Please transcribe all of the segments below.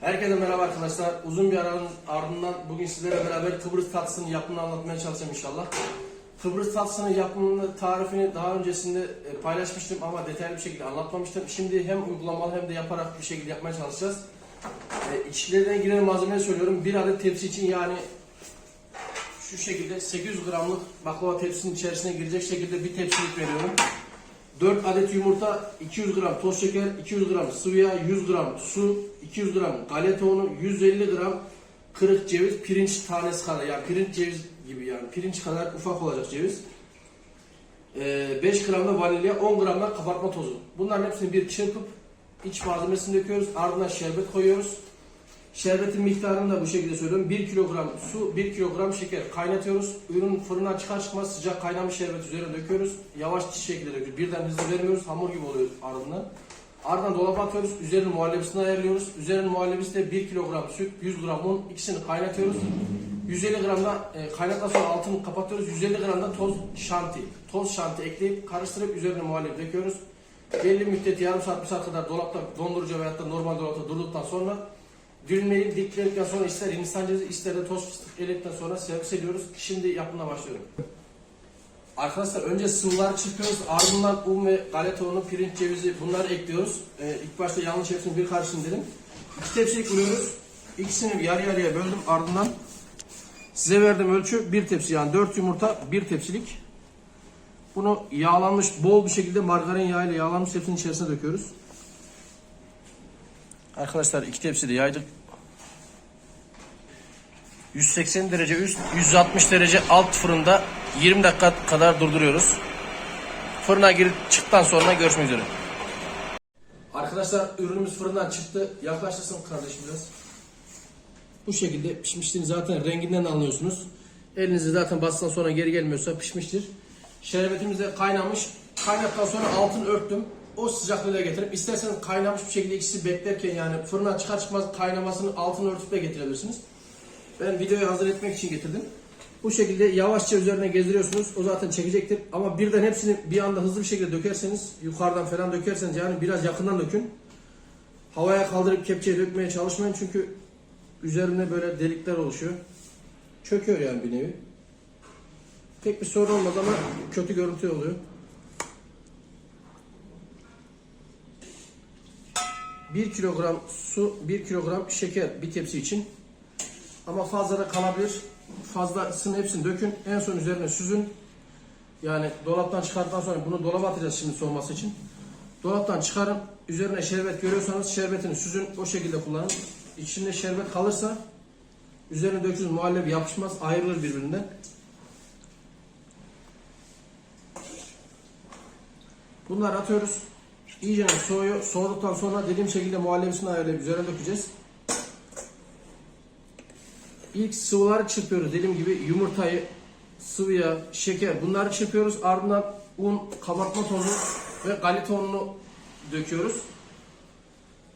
Herkese merhaba arkadaşlar. Uzun bir aranın ardından bugün sizlerle beraber Kıbrıs tatlısının yapımını anlatmaya çalışacağım inşallah. Kıbrıs tatlısının yapımını, tarifini daha öncesinde e, paylaşmıştım ama detaylı bir şekilde anlatmamıştım. Şimdi hem uygulamalı hem de yaparak bir şekilde yapmaya çalışacağız. E, içlerine giren malzemeyi söylüyorum. Bir adet tepsi için yani şu şekilde 800 gramlık baklava tepsinin içerisine girecek şekilde bir tepsilik veriyorum. 4 adet yumurta, 200 gram toz şeker, 200 gram sıvı yağ, 100 gram su, 200 gram galeta unu, 150 gram kırık ceviz, pirinç tanesi kadar yani pirinç ceviz gibi yani pirinç kadar ufak olacak ceviz. Ee, 5 gram da vanilya, 10 gram da kabartma tozu. Bunların hepsini bir çırpıp iç malzemesini döküyoruz. Ardından şerbet koyuyoruz. Şerbetin miktarını da bu şekilde söylüyorum. 1 kilogram su, 1 kilogram şeker kaynatıyoruz. Ürün fırından çıkar çıkmaz sıcak kaynamış şerbet üzerine döküyoruz. Yavaş şekilde döküyoruz. Birden hızlı vermiyoruz. Hamur gibi oluyor ardından. Ardından dolaba atıyoruz. Üzerine muhallebisini ayarlıyoruz. Üzerine muhallebisi de 1 kilogram süt, 100 gram un ikisini kaynatıyoruz. 150 gram da e, kaynattıktan sonra altını kapatıyoruz. 150 gram da toz şanti. Toz şanti ekleyip karıştırıp üzerine muhallebi döküyoruz. Belli müddet yarım saat bir saat kadar dolapta dondurucu veyahut da normal dolapta durduktan sonra Dilimleyip dikledikten sonra ister hindistan cevizi ister de toz fıstık eledikten sonra servis ediyoruz. Şimdi yapımına başlıyorum. Arkadaşlar önce sıvıları çırpıyoruz. Ardından un ve galeta unu, pirinç cevizi bunları ekliyoruz. Ee, ilk başta yanlış hepsini bir karışım dedim. İki tepsilik buluyoruz. İkisini yarı yarıya böldüm. Ardından size verdiğim ölçü bir tepsi yani dört yumurta bir tepsilik. Bunu yağlanmış bol bir şekilde margarin yağıyla yağlanmış tepsinin içerisine döküyoruz. Arkadaşlar iki tepsi de yaydık. 180 derece üst, 160 derece alt fırında 20 dakika kadar durduruyoruz. Fırına girip çıktıktan sonra görüşmek üzere. Arkadaşlar ürünümüz fırından çıktı. Yaklaştırsın kardeşim biraz. Bu şekilde pişmiştir. Zaten renginden anlıyorsunuz. Elinizi zaten bastıktan sonra geri gelmiyorsa pişmiştir. Şerbetimiz de kaynamış. Kaynattıktan sonra altını örttüm. O sıcaklığıyla getirip isterseniz kaynamış bir şekilde ikisi beklerken yani fırından çıkar çıkmaz kaynamasını altını örtüp de getirebilirsiniz. Ben videoyu hazır etmek için getirdim. Bu şekilde yavaşça üzerine gezdiriyorsunuz. O zaten çekecektir. Ama birden hepsini bir anda hızlı bir şekilde dökerseniz, yukarıdan falan dökerseniz yani biraz yakından dökün. Havaya kaldırıp kepçeye dökmeye çalışmayın çünkü üzerinde böyle delikler oluşuyor. Çöküyor yani bir nevi. Pek bir sorun olmaz ama kötü görüntü oluyor. 1 kilogram su, 1 kilogram şeker bir tepsi için. Ama fazla da kalabilir. Fazlasını hepsini dökün. En son üzerine süzün. Yani dolaptan çıkardıktan sonra bunu dolaba atacağız şimdi soğuması için. Dolaptan çıkarın. Üzerine şerbet görüyorsanız şerbetini süzün. O şekilde kullanın. İçinde şerbet kalırsa üzerine dökülür muhallebi yapışmaz. Ayrılır birbirinden. Bunları atıyoruz. İyice soğuyor. Soğuduktan sonra dediğim şekilde muhallebisini ayarlayıp üzerine dökeceğiz. İlk sıvıları çırpıyoruz. Dediğim gibi yumurtayı, sıvı yağ, şeker bunları çırpıyoruz. Ardından un, kabartma tozu ve galeta ununu döküyoruz.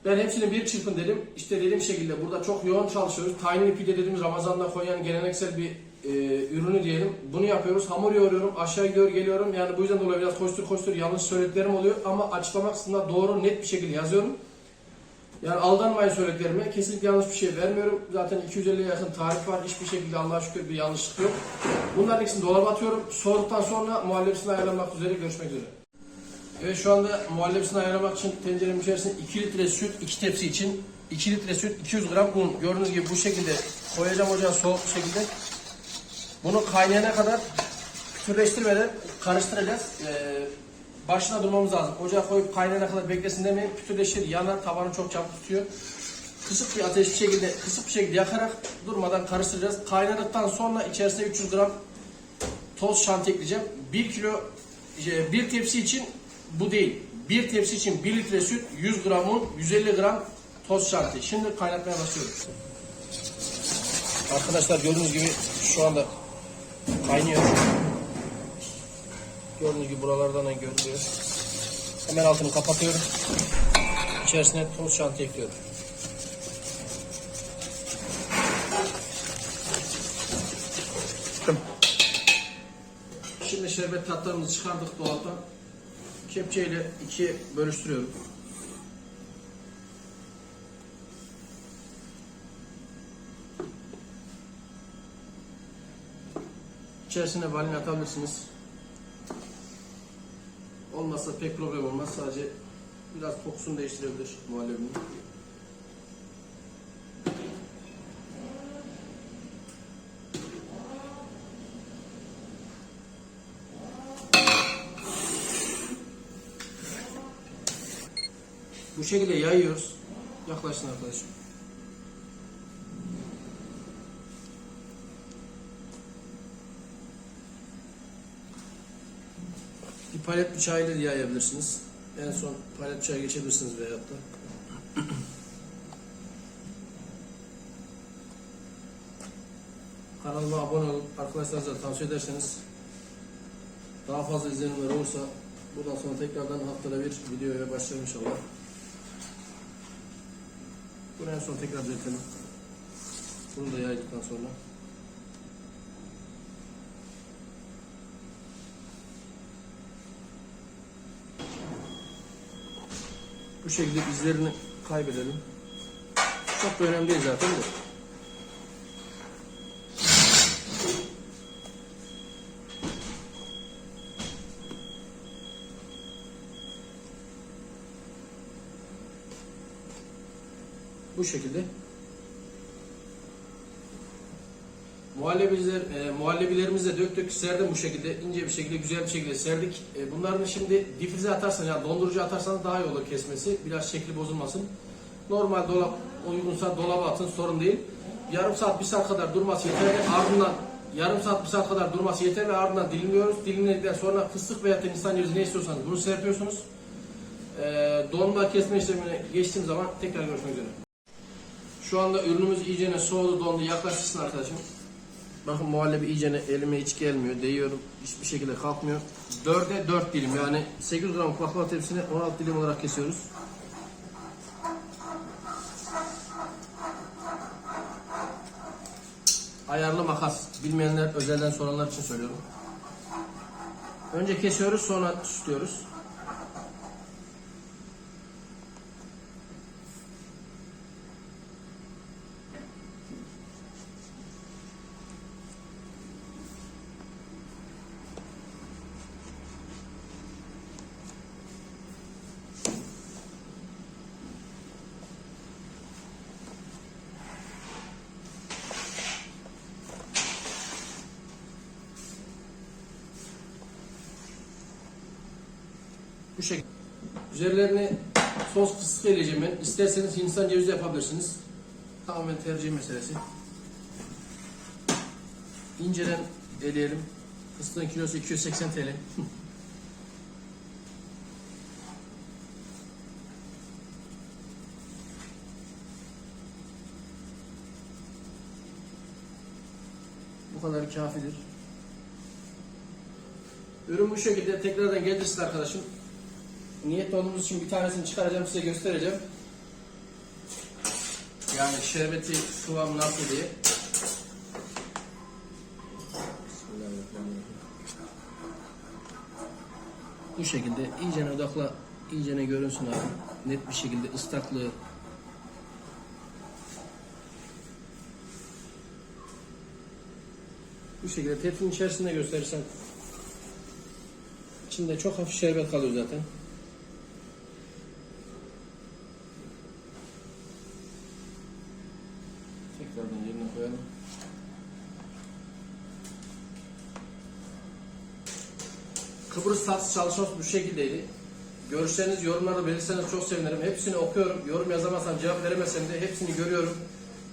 Ben hepsini bir çırpın dedim. İşte dediğim şekilde burada çok yoğun çalışıyoruz. Tahinli pide dediğimiz Ramazan'da koyan geleneksel bir e, ürünü diyelim. Bunu yapıyoruz. Hamur yoğuruyorum. Aşağı gidiyor geliyorum. Yani bu yüzden dolayı biraz koştur koştur yanlış söylediklerim oluyor. Ama açıklama kısmında doğru net bir şekilde yazıyorum. Yani aldanmayın söylediklerime. Kesinlikle yanlış bir şey vermiyorum. Zaten 250'ye yakın tarif var. Hiçbir şekilde Allah'a şükür bir yanlışlık yok. Bunların ikisini dolaba atıyorum. Soğuduktan sonra muhallebisini ayarlamak üzere görüşmek üzere. Evet şu anda muhallebisini ayarlamak için tencerenin içerisine 2 litre süt, 2 tepsi için 2 litre süt, 200 gram un. Gördüğünüz gibi bu şekilde koyacağım ocağa soğuk bir şekilde. Bunu kaynayana kadar pütürleştirmeden karıştıracağız. Ee, başına durmamız lazım. Ocağa koyup kaynayana kadar beklesin demeyin. Pütürleşir, yanar, tabanı çok çabuk tutuyor. Kısık bir ateş bir şekilde, kısık bir şekilde yakarak durmadan karıştıracağız. Kaynadıktan sonra içerisine 300 gram toz şanti ekleyeceğim. 1 kilo, şey, bir tepsi için bu değil. Bir tepsi için 1 litre süt, 100 gram un, 150 gram toz şanti. Şimdi kaynatmaya başlıyoruz. Arkadaşlar gördüğünüz gibi şu anda kaynıyor. Gördüğünüz gibi buralardan da görülüyor. Hemen altını kapatıyorum. İçerisine toz şanti ekliyorum. Şimdi şerbet tatlarımızı çıkardık dolaptan. Kepçeyle ikiye bölüştürüyorum. İçerisine vanilya atabilirsiniz. Olmazsa pek problem olmaz. Sadece biraz kokusunu değiştirebilir muhallebinin. Bu şekilde yayıyoruz. Yaklaşsın arkadaşım. Palet bıçağıyla yayabilirsiniz. En son palet bıçağı geçebilirsiniz veyahut da. Kanalıma abone olup arkadaşlarınıza tavsiye ederseniz daha fazla izlenimler olursa bundan sonra tekrardan haftada bir videoya başlarım inşallah. Bunu en son tekrar düzeltelim. Bunu da yaydıktan sonra. Bu şekilde izlerini kaybedelim. Çok da önemli değil zaten de. Bu şekilde. Muhallebiler, e, muhallebilerimizi de döktük, serdim bu şekilde, ince bir şekilde, güzel bir şekilde serdik. E, bunların şimdi difrize atarsan, yani dondurucu atarsanız daha iyi olur kesmesi, biraz şekli bozulmasın. Normal dolap uygunsa dolaba atın, sorun değil. Yarım saat, bir saat kadar durması yeterli. Ardından yarım saat, bir saat kadar durması yeterli. Ardından dilimliyoruz. Dilimledikten sonra fıstık veya insan cevizi ne istiyorsanız bunu serpiyorsunuz. E, donma kesme işlemine geçtiğim zaman tekrar görüşmek üzere. Şu anda ürünümüz iyicene soğudu, dondu. Yaklaşırsın arkadaşım. Bakın muhallebi iyicene elime hiç gelmiyor. Değiyorum. Hiçbir şekilde kalkmıyor. 4'e 4 dilim yani 8 gram baklava tepsisini 16 dilim olarak kesiyoruz. Ayarlı makas. Bilmeyenler, özelden soranlar için söylüyorum. Önce kesiyoruz, sonra süslüyoruz. Bu şekilde. Üzerlerine sos fıstık eleyeceğim ben. İsterseniz Hindistan cevizi yapabilirsiniz. Tamamen tercih meselesi. İnceden eleyelim. Fıstığın kilosu 280 TL. Bu kadar kafidir. Ürün bu şekilde tekrardan gelirsin arkadaşım. Niyet olduğumuz için bir tanesini çıkaracağım size göstereceğim. Yani şerbeti kıvam nasıl diye. Bu şekilde iyicene odakla, iyicene görünsün abi. Net bir şekilde ıslaklığı. Bu şekilde tepsinin içerisinde gösterirsem İçinde çok hafif şerbet kalıyor zaten. Kıbrıs tatlısı çalışması bu şekildeydi. Görüşleriniz, yorumlarda belirtseniz çok sevinirim. Hepsini okuyorum. Yorum yazamazsam, cevap veremezsem de hepsini görüyorum.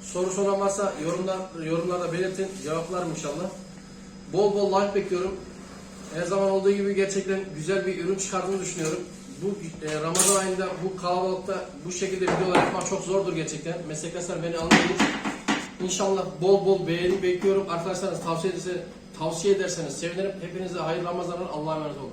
Soru soran varsa yorumlar, yorumlarda belirtin. Cevaplarım inşallah. Bol bol like bekliyorum. Her zaman olduğu gibi gerçekten güzel bir ürün çıkardığını düşünüyorum. Bu e, Ramazan ayında bu kalabalıkta bu şekilde videolar yapmak çok zordur gerçekten. Meslektaşlar beni anlayın. İnşallah bol bol beğeni bekliyorum. Arkadaşlarınız tavsiye ederseniz, tavsiye ederseniz sevinirim. Hepinize hayırlı Ramazanlar. Allah'a emanet olun.